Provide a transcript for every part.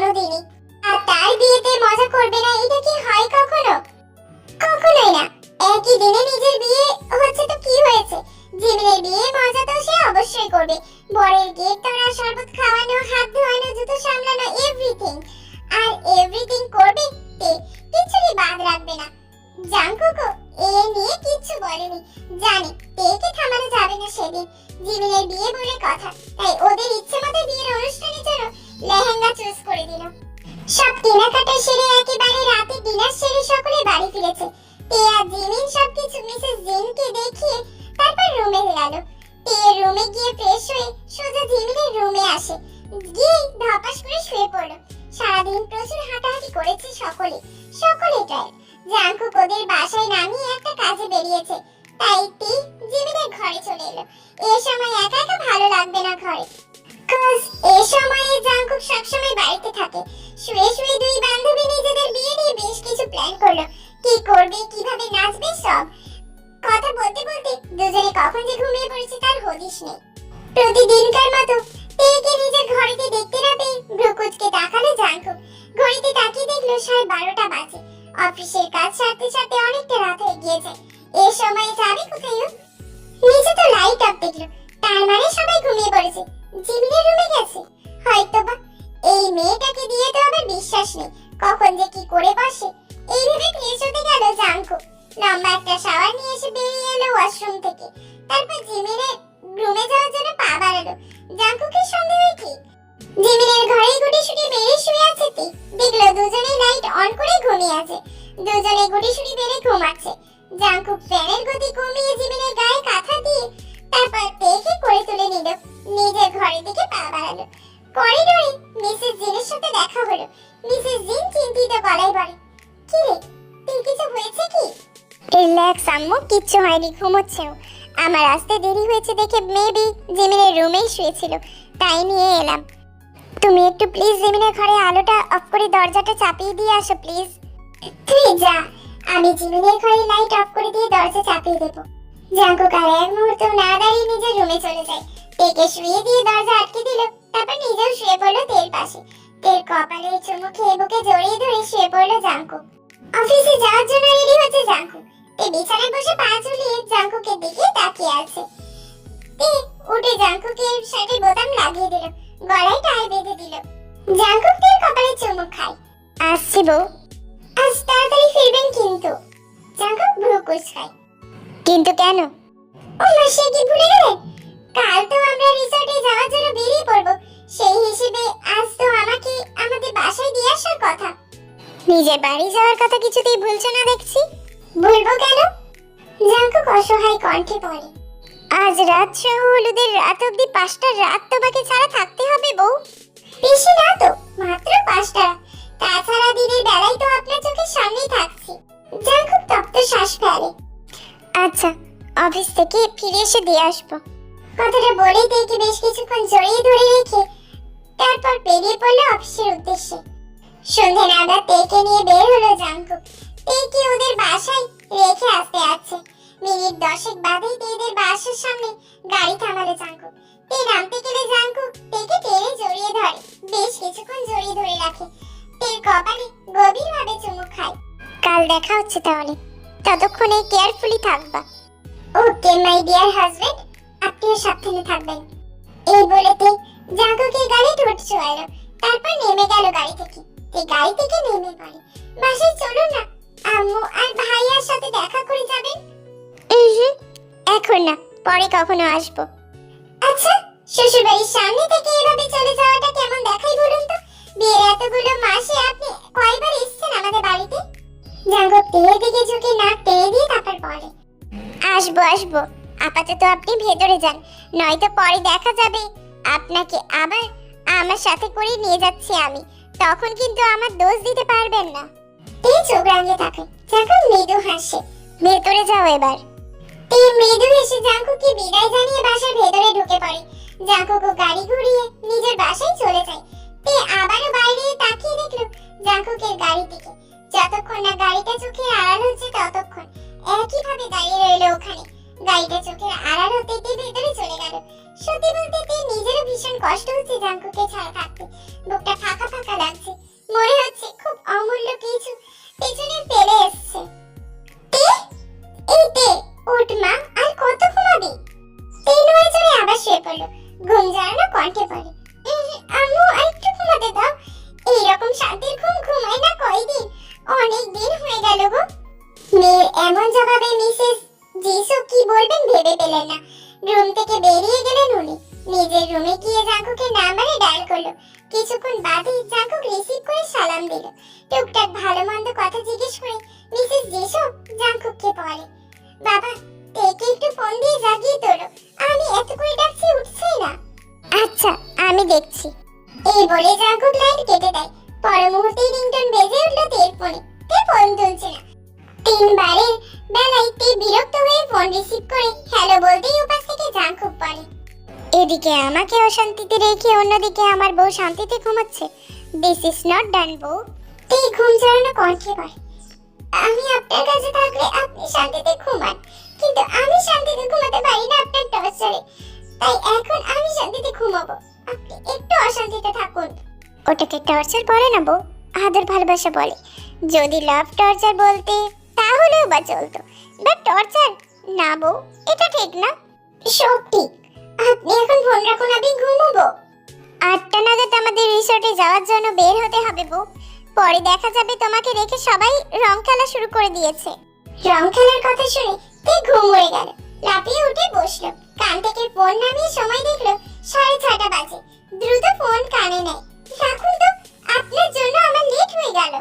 কোনোদিনই আর তার বিয়েতে মজা করবে না, এটা কি হয় কখনো? কখনোই না। একই দিনে নিজের বিয়ে হচ্ছে তো কি হয়েছে? জিমিনের বিয়ে মজা তো সে অবশ্যই করবে। বরের গেট তোরা শরবত খাওয়ানো, হাত ধোয়ানো, জুতো সামলানো এভরিথিং আর এভরিথিং করবে তে কিছুরই বাদ রাখবে না। জাঙ্কুকো এ নিয়ে কিচ্ছু বলেনি। জানে তেকে থামানো যাবে না সেদিন। জিমিনের বিয়ে বলে কথা, তাই ওদের ইচ্ছে মতো বিয়ের অনুষ্ঠানের জন্য লেহেঙ্গা চুজ করে দিল। সব কেনাকাটা সেরে একেবারে রাতে ডিনার সেরে সকলে বাড়ি ফিরেছে। আর জিমিন সবকিছু মিসেস জিনকে দেখিয়ে তারপর রুমে গেল। তে রুমে গিয়ে ফ্রেশ হয়ে সোজা জিমিনের রুমে আসে। গিয়ে ধপাস করে শুয়ে পড়ল। সারাদিন প্রচুর হাঁটাহাঁটি করেছে সকলে। সকলে টায়ার্ড জাঙ্কুক ওদের বাসায় নামিয়ে একটা কাজে বেরিয়েছে। তাই তে জিমিনের ঘরে চলে এলো। এ সময় একা একা ভালো লাগবে না ঘরে। কজ এ সময়ে জাঙ্কুক সবসময় বাড়িতে থাকে। শুয়ে শুয়ে দুই বান্ধবী নিজেদের বিয়ে নিয়ে বেশ কিছু প্ল্যান করল। কি করবে, কীভাবে নাচবে সব? কথা বলতে বলতে দুজনে কখন যে ঘুমিয়ে পড়েছে তার হদিশ নেই। প্রতিদিনকার মতো তেকে নিজের ঘড়িতে দেখতে না পেয়ে ভ্রুকুচকে জাঙ্কুক ঘড়িতে তাকিয়ে দেখল সাড়ে বারোটা বাজে। অফিসের কাজ সারতে সারতে অনেকটা রাত হয়ে গিয়েছে। এ সময় যাবে কোথায়? নিচে তো লাইট অফ দেখল। তার মানে ঘুমিয়ে জিমিনের রুমে গেছে। হয়তোবা এই মেয়েটাকে দিয়ে তো আমার বিশ্বাস নেই, কখন যে কি করে বসে। দিকে করিডোরে মিসেস জিনের সাথে দেখা হলো। মিসেস জিন চিন্তিত গলায় বলে, কি রে, তোর কিছু হয়েছে কি? রিল্যাক্স আম্মু, কিচ্ছু হয়নি ঘুমোচ্ছেও আমার আসতে দেরি হয়েছে দেখে মেবি জিমিনের রুমেই শুয়েছিল, তাই নিয়ে এলাম। তুমি একটু প্লিজ জিমিনের ঘরে আলোটা অফ করে দরজাটা চাপিয়ে দিয়ে আসো, প্লিজ। যা, আমি জিমিনের ঘরে লাইট অফ করে দিয়ে দরজা চাপিয়ে দেবো। জাঙ্কুক আর এক মুহূর্ত না দাঁড়িয়ে নিজের রুমে চলে যায়। তেকে শুয়ে দিয়ে দরজা আটকে দিল। তারপর নিজেও শুয়ে পড়ল তের পাশে। তের কপালে চুমু খেয়ে বুকে জড়িয়ে ধরে শুয়ে পড়ল জাঙ্কুক অফিসে যাওয়ার জন্য রেডি হচ্ছে জাঙ্কুক তে বিছানায় বসে পা ঝুলিয়ে জাঙ্কুকের দিকে তাকিয়ে আছে। তে উঠে জাঙ্কুকের শার্টের বোতাম লাগিয়ে দিল। গলায় টাই বেঁধে দিল। জাঙ্কুক তের কপালে চুমু খায়। আসছি বউ। আজ তাড়াতাড়ি ফিরবেন কিন্তু। জাঙ্কুক ভ্রু কুচকায়। কিন্তু কেন? ও সে কি ভুলে গেলেন? কাল তো নিজের বাড়ি যাওয়ার কথা কিছুতেই ভুলছো না দেখছি? ভুলবো কেন? জাঙ্কুক অসহায় কণ্ঠে পড়ে আজ রাত সহ হলুদের রাত অব্দি পাঁচটা রাত তোমাকে ছাড়া থাকতে হবে বউ। বেশি না তো, মাত্র পাঁচটা। তাছাড়া দিনের বেলায় তো আপনার চোখের সামনেই থাকছি। জাঙ্কুক তপ্ত শ্বাস ফেলে আচ্ছা অফিস থেকে ফিরে এসে দিয়ে আসব। কথাটা বলেই দেখে বেশ কিছুক্ষণ জড়িয়ে ধরে রেখে তারপর বেরিয়ে পড়ল অফিসের উদ্দেশ্যে। সন্ধে নাগাদ তেকে নিয়ে বের হলো জাঙ্কুক তেকে ওদের বাসায় রেখে আসতে আছে। মিনিট দশেক বাদেই তেদের বাসার সামনে গাড়ি থামালো জাঙ্কুক তে নামতে গেলে জাঙ্কুক তেকে টেনে জড়িয়ে ধরে। বেশ কিছুক্ষণ জড়িয়ে ধরে রাখে। তের কপালে গভীরভাবে চুমুক খায়। কাল দেখা হচ্ছে তাহলে। ততক্ষণে কেয়ারফুলি থাকবা। Okay, my dear husband. আপনিও সাবধানে থাকবেন। এই বলেতে জাঙ্কুকের গালে ঠোঁট ছোঁয়ালো তারপর নেমে গেল গাড়ি থেকে। তে গাড়ি থেকে নেমে পড়ে। বাসায় চলুন না। আম্মু আর ভাইয়ার সাথে দেখা করে যাবেন এখন না পরে কখনো আসব। আচ্ছা শ্বশুর বাড়ির সামনে থেকে এভাবে চলে যাওয়াটা কেমন দেখাই বলুন তো? বিয়ের এতগুলো মাসে আপনি কয়বার এসেছেন আমাদের বাড়িতে? জাঙ্কুক তেলের দিকে ঝুঁকে নাক টেনে দিয়ে তারপর বলে। আসব আসব। আপাতত আপনি ভেতরে যান নয়তো পরে দেখা যাবে। আপনাকে আবার আমার সাথে করে নিয়ে যাচ্ছি আমি। তখন কিন্তু আমার দোষ দিতে পারবেন না। তে চোখ রাঙিয়ে থাকে জাঙ্কুক মৃদু হাসে। ভেতরে যাও এবার। তে মৃদু হেসে জাঙ্কুককে বিদায় জানিয়ে বাসার ভেতরে ঢুকে পড়ে। জাঙ্কুক গাড়ি ঘুরিয়ে নিজের বাসায় চলে যায়। তে আবারও বাইরে তাকিয়ে দেখল জাঙ্কুকের গাড়ির দিকে। যতক্ষণ না গাড়িটা চোখের আড়াল হচ্ছে ততক্ষণ একইভাবে দাঁড়িয়ে রইল ওখানে। গাড়িটা চোখের আড়াল হতে ভেতরে চলে গেল। সত্যি ভীষণ কষ্ট হচ্ছে জাঙ্কুকে ছাড়া থাকতে। বুকটা ফাঁকা ফাঁকা লাগছে। মনে হচ্ছে খুব অমূল্য কিছু পেছনে ফেলে এসছে। মা আর কত ঘুমাবি? আবার শুয়ে পড়ল। ঘুম জড়ানো কণ্ঠে পড়ে "উম, আম্মু আর একটু ঘুমাতে দাও। এইরকম শান্তির ঘুম ঘুমাই না কয়দিন? অনেক দিন হয়ে গেল গো। মেয়ের এমন জবাবে মিসেস জিসু কি বলবেন ভেবে পেলেন না। রুম থেকে বেরিয়ে গেলেন উনি। নিজের রুমে গিয়ে জাঙ্কুকে নাম্বারে ডায়াল করল। কিছুক্ষণ বাদে জাঙ্কুক রিসিভ করে সালাম দিল। টুকটাক ভালো মন্দ কথা জিজ্ঞেস করে, মিসেস জিসু জাঙ্কুককে বলে? বাবা তেকে একটু ফোন দিয়ে জাগিয়ে তোলো। আমি এত করে ডাকছি, উঠছেই না। আচ্ছা আমি দেখছি। এই বলে জাঙ্কুক লাইন কেটে দেয়। পর মুহূর্তেই রিংটন বেজে উঠল তের ফোনে তে ফোন তুলছে না। তিনবারের বেলায় তে বিরক্ত হয়ে ফোন রিসিভ করে হ্যালো বলতেই উপাস থেকে জাঙ্কুক পড়ে এদিকে আমাকে অশান্তিতে রেখে অন্যদিকে আমার বউ শান্তিতে ঘুমাচ্ছে। দিস ইজ নট ডান বউ। তে ঘুম জড়ানো কণ্ঠে বলে আমি আপনার কাছে থাকলে আপনি শান্তিতে ঘুমান। কিন্তু আমি শান্তিতে ঘুমাতে পারি না আপনার টর্চারে তাই এখন আমি শান্তিতে ঘুমাবো। আপনি একটু অশান্তিতে থাকুন। ওটাকে টর্চার বলে না, বউ। আদর ভালোবাসা বলে। যদি লাভ টর্চার বলতে, তাহলেও বা চলতো। But torture? না, বউ। এটা ঠিক না। সব ঠিক আপনি এখন ফোন রাখুন আমি ঘুমোবো। আটটা নাগাদ আমাদের রিসর্টে যাওয়ার জন্য বের হতে হবে, বউ। পরে দেখা যাবে তোমাকে রেখে সবাই রং খেলা শুরু করে দিয়েছে। রং খেলার কথা শুনে তে ঘুম উড়ে গেল? লাফিয়ে উঠে বসল। কান থেকে ফোন নামিয়ে সময় দেখল সাড়ে ছটা বাজে। দ্রুত ফোন কানে নেয়। রাখুন তো আপনার জন্য আমার লেট হয়ে গেল।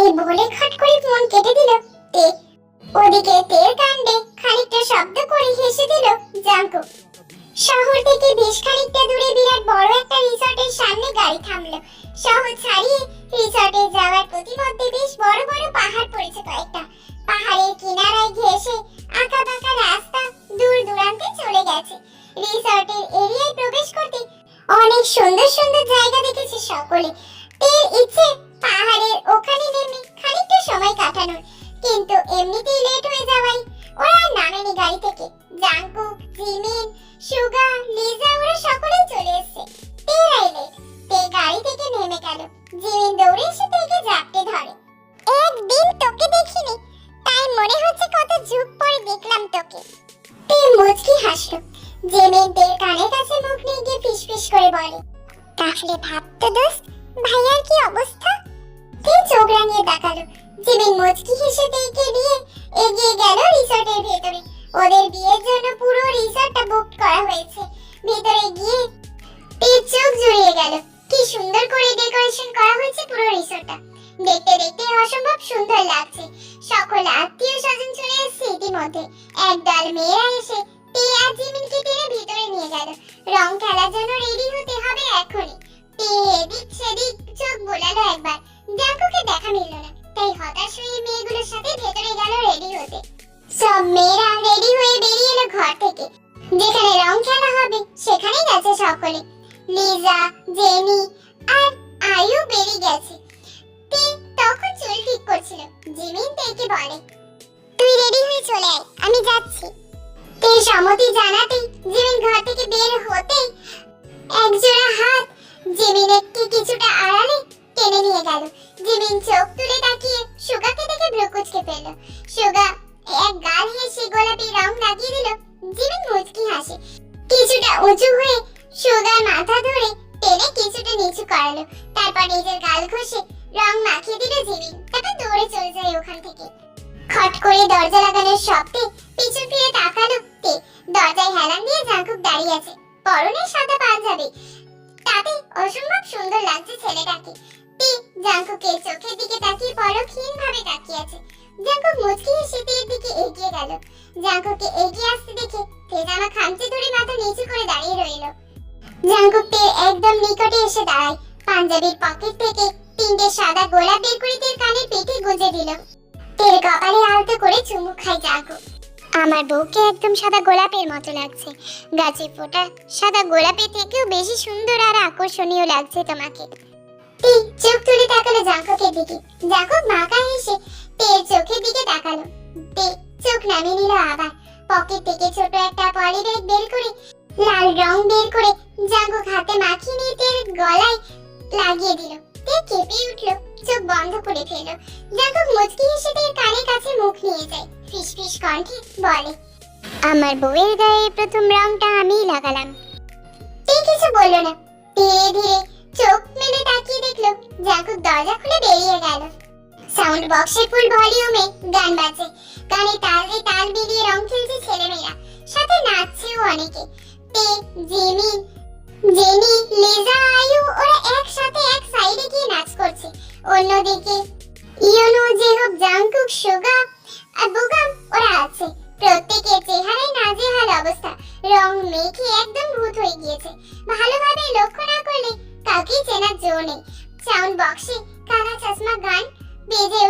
এই বলে খট করে ফোন কেটে দিল। তে ওদিকে তের কাণ্ডে খানিকটা শব্দ করে হেসে দিল জাঙ্কু। শহর থেকে বেশ খানিকটা দূরে বিরাট বড় একটা রিসর্টের সামনে গাড়ি থামলো। শহর ছাড়িয়ে রিসর্টে যাওয়ার প্রতিমধ্যে বেশ বড় বড় পাহাড় পড়েছে কয়েকটা। পাহাড়ের কিনারায় ঘেঁষে আঁকা বাঁকা রাস্তা দূর দূরান্তে চলে গেছে। রিসর্টের এরিয়ায় প্রবেশ করতে অনেক সুন্দর সুন্দর জায়গা দেখেছে সকলে। তের ইচ্ছে পাহাড়ের ওখানে নেমে খানিকটা সময় কাটানোর। কিন্তু এমনিতেই লেট হয়ে যাওয়ায় ওরা নামেনি গাড়ি থেকে জাঙ্কুক জিমিন সুগা, লিজা, ওরা সকলেই চলে এসেছে। তেরাই লেট তে গাড়ি থেকে নেমে গেল। জিমিন দৌড়ে এসে তেকে জাপটে ধরে। একদিন তোকে দেখিনি, তাই মনে হচ্ছে কত যুগ পরে দেখলাম তোকে। তে মুচকি হাসলো। জিমিন তের কানের কাছে মুখ নিয়ে গিয়ে ফিসফিস করে বলে, তাহলে ভাবতো দোস্ত, ভাইয়ার কি অবস্থা? তে চোখ রাঙিয়ে তাকালো জিমিন মুচকি হেসে তেকে ওদের বিয়ের জন্য পুরো রিসর্টটা বুক করা হয়েছে। ভেতরে গিয়ে তীর চোখ গেল। কি সুন্দর করে ডেকোরেশন করা হয়েছে পুরো রিসর্টটা। দেখতে দেখতে অসম্ভব সুন্দর লাগছে। সকল আত্মীয় স্বজন চলে এসেছে ইতিমধ্যে। একদল মেয়েরা এসে তে আর জিমিনকে টেনে ভিতরে নিয়ে গেল। রং খেলার জন্য রেডি হতে হবে এখনই। তে এদিক সেদিক চোখ বোলালো একবার। জাঙ্কুকে দেখা মিলল না। তাই হতাশ হয়ে মেয়েগুলোর সাথে ভেতরে গেল রেডি হতে। সব মেয়েরা বেরিয়ে ঘর থেকে। যেখানে রং খেলা হবে, সেখানেই গেছে সকলে। লিজা, জেনি আর আয়ু বেরিয়ে গেছে। তে তখন চুল ঠিক করছিল, জিমিন তেকে বলে, তুই রেডি হয়ে চলে আয়, আমি যাচ্ছি। তে সম্মতি জানাতেই জিমিন ঘর থেকে বের হতেই একজোড়া হাত জিমিনকে কিছুটা আড়ালে টেনে নিয়ে গেল। জিমিন চোখ তুলে তাকিয়ে সুগাকে দেখে ভ্রু কুচকে ফেলল। সুগা এক গাল গোলাপি রং লাগিয়ে দিল। জিমিন মুচকি হাসে। কিছুটা উঁচু হয়ে সুগার মাথা ধরে টেনে কিছুটা নিচু করালো। তারপর নিজের গাল ঘষে রং মাখিয়ে দিল জিমিন। তারপর দৌড়ে চলে যায় ওখান থেকে। খট করে দরজা লাগানোর শব্দে পিছন ফিরে তাকালো তে দরজায় হেলান দিয়ে জাঙ্কুক দাঁড়িয়ে আছে। পরনে সাদা পাঞ্জাবি। তাতে অসম্ভব সুন্দর লাগছে ছেলেটাকে। তে জাঙ্কুকের চোখের দিকে তাকিয়ে পরক্ষীণ ভাবে তাকিয়ে জাঙ্কুককে এগিয়ে আসতে দেখে তে জামা খামচে ধরে মাথা নিচু করে দাঁড়িয়ে রইল। জাঙ্কুক তের একদম নিকটে এসে দাঁড়ায়। পাঞ্জাবির পকেট থেকে তিনটে সাদা গোলাপ বের করে তের কানের পেটে গুঁজে দিল। তের কপালে আলতো করে চুমু খায় জাঙ্কুক আমার বউকে একদম সাদা গোলাপের মতো লাগছে। গাছে ফোটা সাদা গোলাপের থেকেও বেশি সুন্দর আর আকর্ষণীয় লাগছে তোমাকে। চোখ তুলে তাকালো জাঙ্কুকের দিকে। জাঙ্কুক মাকা হেসে বের করে, লাল রং বের করে হাতে গলায় লাগিয়ে দিল। তে কেঁপে উঠল, চোখ বন্ধ করে ফেলল। মুচকি হেসে কানের কাছে মুখ নিয়ে যায়। কণ্ঠে বলে, আমার বউয়ের গায়ে প্রথম রংটা আমিই লাগালাম। তে কিছু বলল না। ধীরে ধীরে চোখ মেলে তাকিয়ে দেখল জাঙ্কুক দরজা খুলে বেরিয়ে গেল। সাউন্ড বক্সের ফুল ভলিউমে গান বাজে। গানে তাল তাল মিলিয়ে রং খেলছে ছেলেমেয়েরা। সাথে নাচছেও অনেকে। তে, জিমি জেনি লিজা, আয়ু, ওরা একসাথে এক সাইডে গিয়ে নাচ করছে। অন্যদিকে ইয়োনো, জেহব, জাংকুক সুগা আর বুগাম, ওরা আছে। প্রত্যেকের চেহারায় নাজেহাল অবস্থা। রং মেখে একদম ভূত হয়ে গিয়েছে। ভালোভাবে লক্ষ্য না করলে কাউকেই চেনার জো নেই। সাউন্ড বক্সে কালা চশমা গান বেজে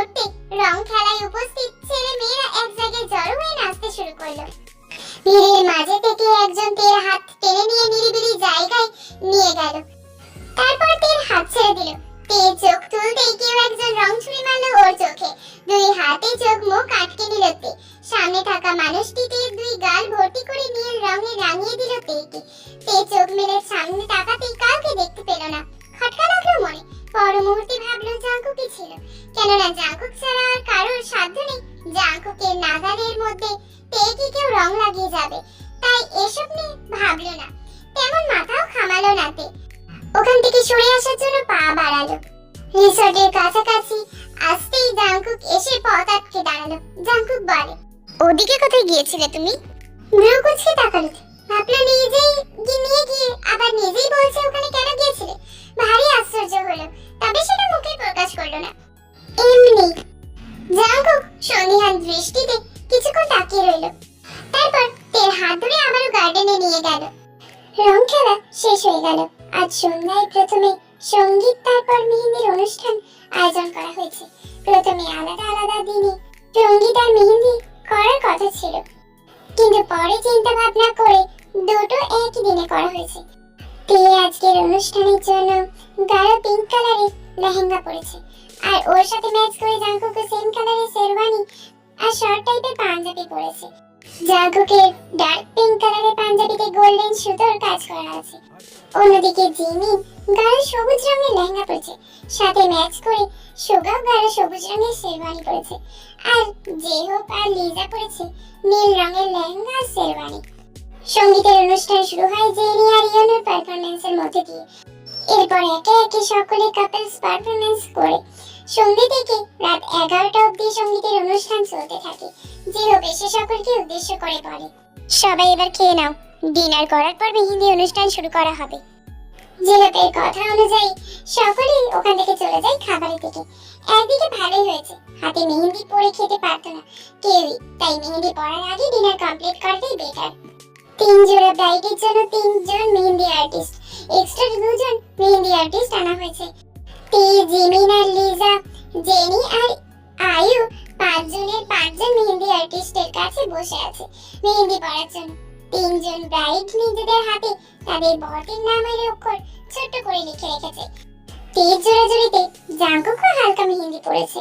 কেননা জাঙ্কুক ছাড়া আর কারোর সাধ্য নেই। জাঙ্কুকের নাগালের মধ্যে তেকে কেউ রং লাগিয়ে যাবে। তাই এসব নিয়ে ভাবলো না। তেমন মাথাও খামালো না তে। ওখান থেকে সরে আসার জন্য পা বাড়ালো। রিসর্টের কাছাকাছি আসতেই জাঙ্কুক এসে পথ আটকে দাঁড়াল। জাঙ্কুক বলে, ওদিকে কোথায় গিয়েছিলে তুমি? ভ্রু কুচকে তাকালো। ভাবলো নিজেই নিয়ে গিয়ে আবার নিজেই বলছে ওখানে কেন গিয়েছিলে? ভারী আশ্চর্য হলো। তবে সেটা মুখে প্রকাশ করল না। পরেছে আর ওর সাথে ম্যাচ করে জাঙ্কুকও সেম কালারের শেরওয়ানি আর শর্ট টাইপের পাঞ্জাবি পরেছে। জাঙ্কুকের ডার্ক পিঙ্ক কালারের পাঞ্জাবিতে গোল্ডেন সুতোর কাজ করা আছে। অন্যদিকে জিমি গাঢ় সবুজ রঙের লেহেঙ্গা পরেছে। সাথে ম্যাচ করে সুগাও গাঢ় সবুজ রঙের শেরওয়ানি পরেছে। আর জেহোপ আর লিজা পরেছে নীল রঙের লেহেঙ্গা আর শেরওয়ানি। সঙ্গীতের অনুষ্ঠান শুরু হয় জেনি আর ইয়নের পারফরমেন্সের মধ্যে দিয়ে। এরপর একে একে সকলে কাপলস পারফরমেন্স করে সন্ধ্যে থেকে রাত এগারোটা অবধি সঙ্গীতের অনুষ্ঠান চলতে থাকে, যে হোক এসে সকলকে উদ্দেশ্য করে বলে সবাই এবার খেয়ে নাও। ডিনার করার পর মেহেন্দি অনুষ্ঠান শুরু করা হবে। জিলাপের কথা অনুযায়ী সকলেই ওখান থেকে চলে যায় খাবারের দিকে। একদিকে ভালোই হয়েছে, হাতে মেহেন্দি পরে খেতে পারতো না কেউই, তাই মেহেন্দি পরার আগে ডিনার কমপ্লিট করাটাই বেটার। তিন জোড়া ব্রাইডের জন্য তিনজন মেহেন্দি আর্টিস্ট এক্সট্রা দুজন মেহেন্দি আর্টিস্ট আনা হয়েছে। তে জিমিন আর লিজা, জেনি আর আয়ু পাঁচজনের পাঁচজন মেহেন্দি আর্টিস্টের কাছে বসে আছে। মেহেন্দি পরার জন্য তিনজন ব্রাইড নিজেদের হাতে তাদের বরের নামের অক্ষর ছোট্ট করে লিখে রেখেছে। তেজ জোড়াজুড়িতে জাঙ্কুকও হালকা মেহেন্দি পড়েছে।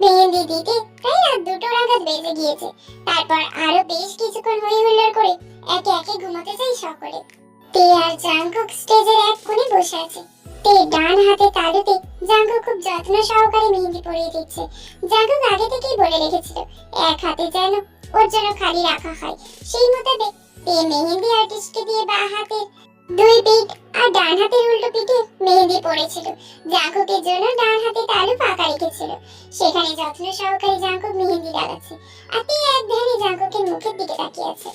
মেহেন্দি দিতে প্রায় রাত দুটো নাগাদ বেজে গিয়েছে। তারপর আরও বেশ কিছুক্ষণ হই হুল্লোড় করে একে একে ঘুমাতে চাই সকলে। তে আর জাঙ্কুক স্টেজের এক কোণে বসে আছে। তে ডান হাতে তালুতে জাঙ্কুক খুব যত্ন সহকারে মেহেন্দি পরিয়ে দিচ্ছে। জাঙ্কুক আগে থেকেই বলে রেখেছিল, এক হাতে যেন ওর জন্য খালি রাখা হয়। সেই মোতাবেক তে মেহেন্দি আর্টিস্টকে দিয়ে বা হাতের দুই পিঠ আর ডান হাতের উল্টো পিঠে মেহেন্দি পড়েছিল। জাঙ্কুকের জন্য ডান হাতে তালু ফাঁকা রেখেছিল। সেখানে যত্ন সহকারে জাঙ্কুক মেহেন্দি লাগাচ্ছে আর তে এক ধ্যানে জাঙ্কুকের মুখের দিকে তাকিয়ে আছে।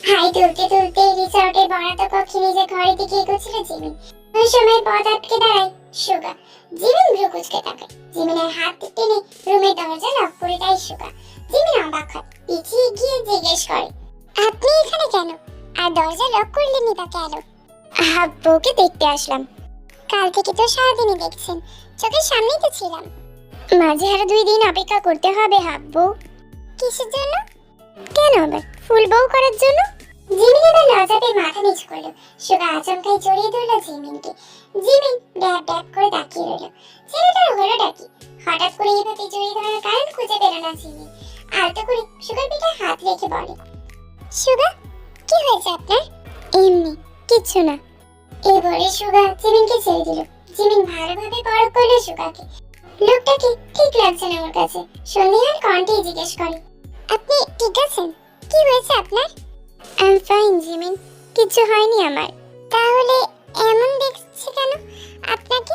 হাই তুলতে তুলতে রিসর্টের বরাদ্দ কক্ষে নিজের ঘরের দিকে এগোচ্ছিল জিমিন ওই সময় পথ আটকে দাঁড়ায় সুগা। জিমিন ভ্রু কুচকে তাকায়। জিমিনের হাত টেনে রুমের দরজা লক করে দেয় সুগা। জিমিন অবাক হয়, পিছিয়ে গিয়ে জিজ্ঞেস করে, আপনি এখানে কেন? আর দরজা লক করলেনই বা কেন? হাব্বুকে দেখতে আসলাম। কাল থেকে তো সারাদিনই দেখছেন, চোখের সামনেই তো ছিলাম। মাঝে আরও দুই দিন অপেক্ষা করতে হবে হাব্বু কিসের জন্য? কেন আবার? ফুল বউ করার জন্য? জিমিন এবার মাথা নিচু করল। সুগা আচমকাই জড়িয়ে ধরলো জিমিনকে। জিমিন ড্যাব ড্যাব করে তাকিয়ে রইল। ছেলেটার হলো ডাকি হঠাৎ করে এভাবে জড়িয়ে ধরার কারণ খুঁজে পেল না জিমিন। আলতো করে সুগার পিঠে হাত রেখে বলে, সুগা, কি হয়েছে আপনার? এমনি, কিচ্ছু না। এবারে সুগা জিমিনকে ছেড়ে দিল। জিমিন ভালোভাবে পরখ করল সুগাকে। লোকটাকে ঠিক লাগছে না ওর কাছে। সন্ধ্যা কণ্ঠে জিজ্ঞেস করে, আপনি ঠিক আছেন? কি হয়েছে আপনার? আই ফাইন জিমিন কিছু হয়নি আমার। তাহলে এমন দেখছি কেন? আপনাকে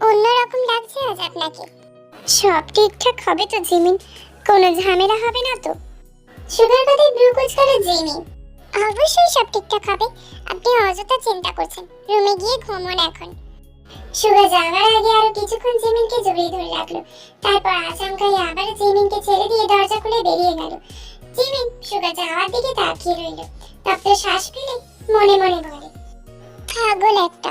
অন্যরকম লাগছে আজ আপনাকে। সব ঠিকঠাক হবে তো, জিমিন? কোনো ঝামেলা হবে না তো? সুগার কথায় ব্লু করে জিমিন অবশ্যই সব ঠিকঠাক হবে। আপনি অযথা চিন্তা করছেন। রুমে গিয়ে ঘুমোন এখন। সুগা যাওয়ার আগে আরও কিছুক্ষণ জিমিনকে জড়িয়ে ধরে রাখল। তারপর আচমকাই আবার জিমিনকে ছেড়ে দিয়ে দরজা খুলে বেরিয়ে গেল। জিমিন সুগা যাওয়ার দিকে তাকিয়ে রইল। তপ্ত শ্বাস ফেলে মনে মনে বলে পাগল একটা